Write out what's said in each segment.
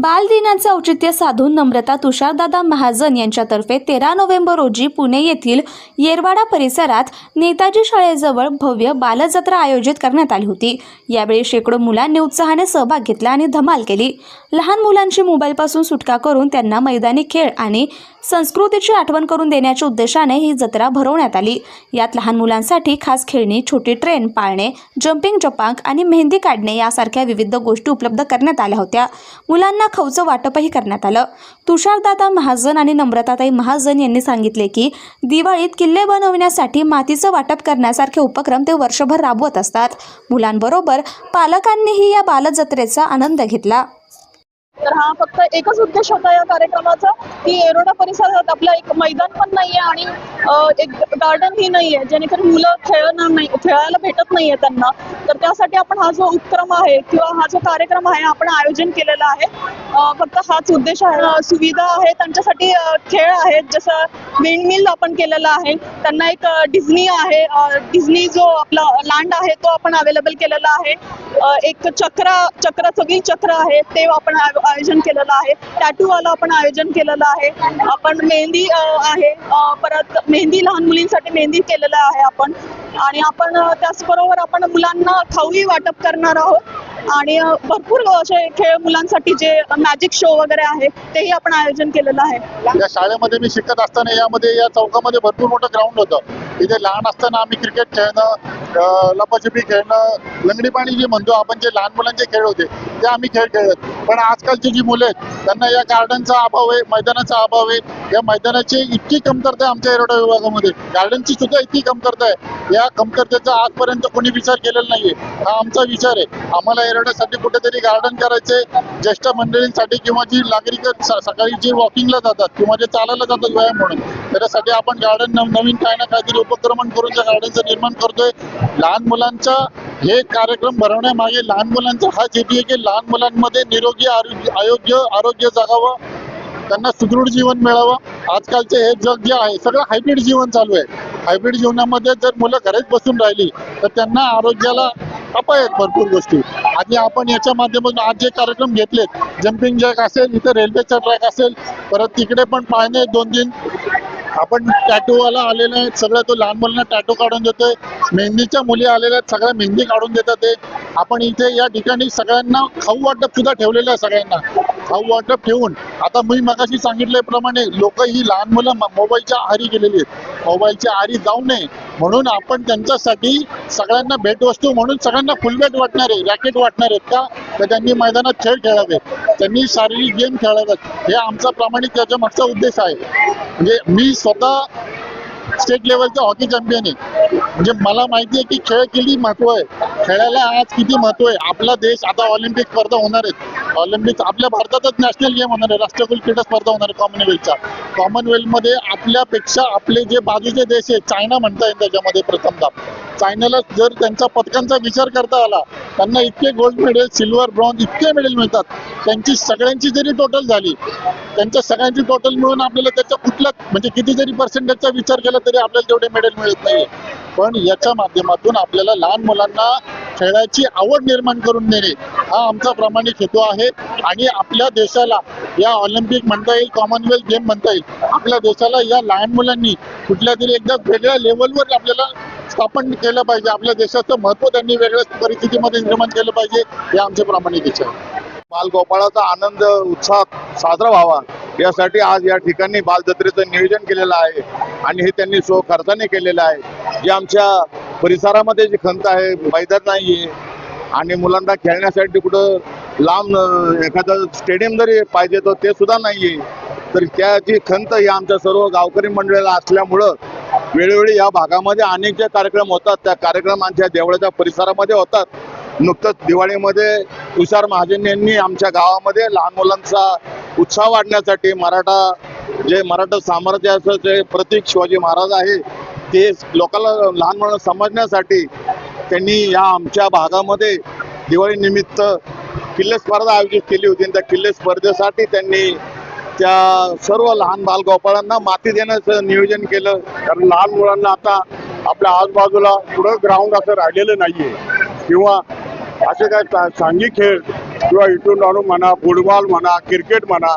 बालदिनाचं औचित्य साधून नम्रता तुषारदादा महाजन यांच्यातर्फे तेरा नोव्हेंबर रोजी पुणे येथील येरवाडा परिसरात नेताजी शाळेजवळ भव्य बालजत्रा आयोजित करण्यात आली होती. यावेळी शेकडो मुलांनी उत्साहाने सहभाग घेतला आणि धमाल केली. लहान मुलांची मोबाईलपासून सुटका करून त्यांना मैदानी खेळ आणि संस्कृतीची आठवण करून देण्याच्या उद्देशाने ही जत्रा भरवण्यात आली. यात लहान मुलांसाठी खास खेळणी छोटी ट्रेन पाळणे जम्पिंग जपांक आणि मेहंदी काढणे यासारख्या विविध गोष्टी उपलब्ध करण्यात आल्या होत्या. मुलांना खाऊचं वाटपही करण्यात आलं. तुषारदादा महाजन आणि नम्रताताई महाजन यांनी सांगितले की दिवाळीत किल्ले बनवण्यासाठी मातीचं वाटप करण्यासारखे उपक्रम ते वर्षभर राबवत असतात. मुलांबरोबर पालकांनीही या बालजत्रेचा आनंद घेतला. तर हा फक्त एकच उद्देश होता या कार्यक्रमाचा की येरोडा परिसरात आपला एक मैदान पण नाहीये आणि एक गार्डन ही नाहीये जेणेकरून मुलं खेळणार नाही खेळायला भेटत नाहीये त्यांना. तर त्यासाठी आपण हा जो उपक्रम आहे किंवा हा जो कार्यक्रम आहे आपण आयोजन केलेला आहे. फक्त हाच उद्देश आहे. सुविधा आहे त्यांच्यासाठी खेळ आहेत जसं विंडमिल आपण केलेला आहे. त्यांना एक डिझनी आहे डिझनी जो आपला लँड आहे तो आपण अवेलेबल केलेला आहे. एक चक्र चक्राचं सगळी चक्र आहे ते आपण आयोजन केलेलं आहे. टॅटू वाला आपण आयोजन केलेलं आहे. आपण मेहंदी आहे. परत मेहंदी लहान मुलींसाठी मेहंदी केलेलं आहे आपण. आणि आपण त्याचबरोबर आपण मुलांना खाऊही वाटप करणार आहोत. आणि भरपूर असे खेळ मुलांसाठी जे मॅजिक शो वगैरे आहे तेही आपण आयोजन केलेलं आहे. या शाळेमध्ये मी शिकत असताना यामध्ये या चौकामध्ये भरपूर मोठं ग्राउंड होतं. तिथे लहान असताना आम्ही क्रिकेट खेळणं लपाछपी खेळणं लंगडी पाणी जे म्हणतो आपण जे लहान मुलांचे खेळ होते ते आम्ही खेळ खेळत पण आजकालची जी मुलं आहेत त्यांना या गार्डनचा अभाव आहे मैदानाचा अभाव आहे. या मैदानाची इतकी कमतरता आहे आमच्या एरोडा विभागामध्ये. गार्डनची सुद्धा इतकी कमतरता आहे. या कमतरतेचा आजपर्यंत कोणी विचार केलेला नाहीये. हा आमचा विचार आहे. आम्हाला एरोड्यासाठी कुठेतरी गार्डन करायचे ज्येष्ठ मंडळींसाठी किंवा जी नागरिक सकाळी जे वॉकिंगला जातात किंवा जे चालायला जातात व्यायाम म्हणून त्याच्यासाठी आपण गार्डन नवीन काय ना काहीतरी उपक्रमण करून त्या गार्डनचं निर्माण करतोय. लहान मुलांचा हे कार्यक्रम भरवण्यामागे लहान मुलांचा हा हेतू आहे की लहान मुलांमध्ये निरोगी आरोग्य आरोग्य जगावं. त्यांना सुदृढ जीवन मिळावं. आजकालचे हे जग जे आहे सगळं हायब्रिड जीवन चालू आहे. हायब्रिड जीवनामध्ये जर मुलं घरीच बसून राहिली तर त्यांना आरोग्याला अपाय आहेत भरपूर गोष्टी. आणि आपण याच्या माध्यमातून आज जे कार्यक्रम घेतलेत जम्पिंग जॅक असेल इथं रेल्वेचा ट्रॅक असेल परत तिकडे पण पाहणे दोन तीन आपण टॅटूवाला आलेला आहे सगळं तो लहान मुलांना टॅटू काढून देतोय. मेहंदीच्या मुली आलेल्या आहेत सगळ्या मेहंदी काढून देतात ते. आपण इथे या ठिकाणी सगळ्यांना खाऊ वाटप सुद्धा ठेवलेलं आहे सगळ्यांना. खाऊ वाटप ठेवून आता मी मगाशी सांगितल्याप्रमाणे लोक ही लहान मुलं मोबाईलच्या आहारी गेलेली आहेत. मोबाईलच्या आहारी जाऊ नये. म्हणून आपण त्यांच्यासाठी सगळ्यांना भेटवस्तू म्हणून सगळ्यांना फुलबॅट वाटणार आहे. रॅकेट वाटणार आहेत का? तर त्यांनी मैदानात खेळ खेळावे त्यांनी शारीरिक गेम खेळावेत. हे आमचा प्रामाणिक त्याच्या मागचा उद्देश आहे. म्हणजे मी स्वतः स्टेट लेवलचा हॉकी चॅम्पियन आहे. म्हणजे मला माहिती आहे की खेळ किती महत्त्व आहे. खेळायला आज किती महत्त्व आहे. आपला देश आता ऑलिम्पिक स्पर्धा होणार आहेत ऑलिम्पिक आपल्या भारतातच नॅशनल गेम होणार आहे. राष्ट्रकुल क्रीडा स्पर्धा होणार आहे कॉमनवेल्थच्या कॉमनवेल्थमध्ये आपल्यापेक्षा आपले जे बाजूचे देश आहेत चायना म्हणता येईल त्याच्यामध्ये प्रथमतः चायनाला जर त्यांच्या पदकांचा विचार करता आला त्यांना इतके गोल्ड मेडल सिल्वर ब्रॉन्झ इतके मेडल मिळतात. त्यांची सगळ्यांची जरी टोटल झाली त्यांच्या सगळ्यांची टोटल मिळून आपल्याला त्याच्या कुठल्या म्हणजे किती जरी पर्सेंटेजचा विचार केला तरी आपल्याला तेवढे मेडल मिळत नाही पण याच्या माध्यमातून आपल्याला लहान मुलांना खेळाची आवड निर्माण करून देणे हा आमचा प्रामाणिक हेतू आहे. आणि आपल्या देशाला या ऑलिम्पिक म्हणता येईल कॉमनवेल्थ गेम म्हणता येईल आपल्या देशाला या लहान मुलांनी कुठल्या तरी एकदा वेगळ्या लेवलवर आपल्याला स्थापन केलं पाहिजे. आपल्या देशाचं महत्त्व त्यांनी वेगळ्या परिस्थितीमध्ये निर्माण केलं पाहिजे हे आमचे प्रामाणिक इच्छा आहे. बालगोपाळाचा आनंद उत्साह साजरा व्हावा. यासाठी आज या ठिकाणी बालजत्रेचं नियोजन केलेलं आहे आणि हे त्यांनी स्व खर्चाने केलेलं आहे. जे आमच्या परिसरामध्ये जी खंत आहे मैदान नाहीये आणि मुलांना खेळण्यासाठी कुठं लांब एखादं स्टेडियम जरी पाहिजे तर ते सुद्धा नाहीये. तर त्याची खंत ही आमच्या सर्व गावकरी मंडळाला असल्यामुळं वेळोवेळी या भागामध्ये अनेक जे कार्यक्रम होतात त्या कार्यक्रम आमच्या देवळाच्या परिसरामध्ये होतात. नुकतंच दिवाळीमध्ये तुषार महाजन यांनी आमच्या गावामध्ये लहान मुलांचा उत्साह वाढण्यासाठी मराठा जे मराठा साम्राज्याचं जे प्रतीक शिवाजी महाराज आहे ते लोकांना लहान मुलांना समजण्यासाठी त्यांनी या आमच्या भागामध्ये दिवाळीनिमित्त किल्ले स्पर्धा आयोजित केली होती. आणि त्या किल्ले स्पर्धेसाठी त्यांनी त्या सर्व लहान बालगोपाळांना माती देण्याचं नियोजन केलं. कारण लहान मुलांना आता आपल्या आजूबाजूला पुढं ग्राउंड असं राहिलेलं नाहीये. किंवा असे काय सांघिक खेळ किंवा इटून आणून म्हणा फुटबॉल म्हणा क्रिकेट म्हणा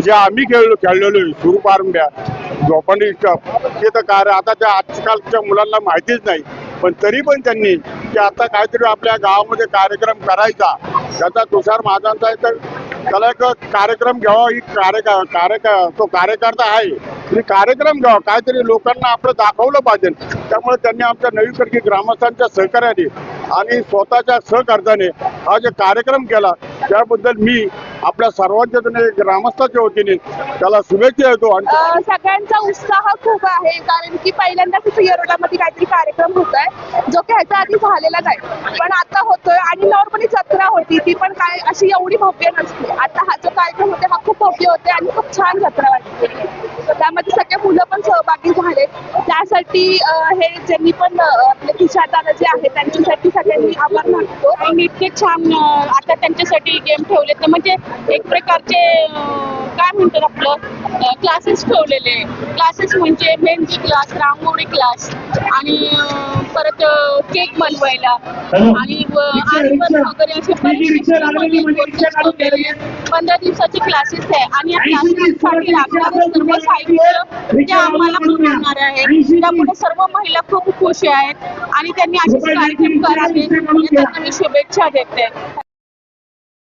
जे आम्ही खेळलो खेळलेलो आहे सुरूपारंब्या जोपांडी स्टॉप ते तर कार्य आता त्या आजकालच्या मुलांना माहितीच नाही. पण तरी पण त्यांनी की आता काहीतरी आपल्या गावामध्ये कार्यक्रम करायचा. त्याचा तुषार महाजांचा आहे तर त्याला एक कार्यक्रम घ्यावा ही कार्य कार्य तो कार्यकर्ता आहे. आणि कार्यक्रम घ्यावा काहीतरी लोकांना आपलं दाखवलं पाहिजे. त्यामुळे त्यांनी आमच्या नवीकरकी ग्रामस्थांच्या सहकार्याने आणि स्वतःच्या सहकार्याने हा जे कार्यक्रम केला त्याबद्दल मी आपल्या सर्वांच्या वतीने, ग्रामस्थाच्या वतीने त्याला शुभेच्छा देतो आणि सगळ्यांचा उत्साह खूप आहे कारण की पहिल्यांदाच येरोडामध्ये काहीतरी कार्यक्रम होत आहे जो की ह्याच्या आधी झालेला नाही पण आता होतोय आणि नॉर्मली जत्रा होती ती पण काय अशी एवढी भव्य नसते. आता हा जो कार्यक्रम होते हा खूप भव्य होते आणि खूप छान जत्रा वाटते. त्यामध्ये सगळे मुलं पण सहभागी झाले. त्यासाठी हे ज्यांनी पण आपले तुषार दादा जे आहे त्यांच्यासाठी सगळ्यांनी आभार मानतो. आणि इतके छान आता त्यांच्यासाठी गेम ठेवले तर म्हणजे एक प्रकारचे काय म्हणतात आपलं क्लासेस ठेवलेले क्लासेस म्हणजे मेहंदी क्लास रांगोळी क्लास आणि परत केक बनवायला. आणि वगैरे असे ठेवलेले. पंधरा दिवसाचे क्लासेस आहे. आणि या क्लासेससाठी लागणारं सर्व साहित्य ते आम्हाला पुरवणार आहे. त्यामुळे सर्व महिला खूप खुश आहेत आणि त्यांनी असेच कार्यक्रम करावे म्हणजे त्यांना मी शुभेच्छा देते.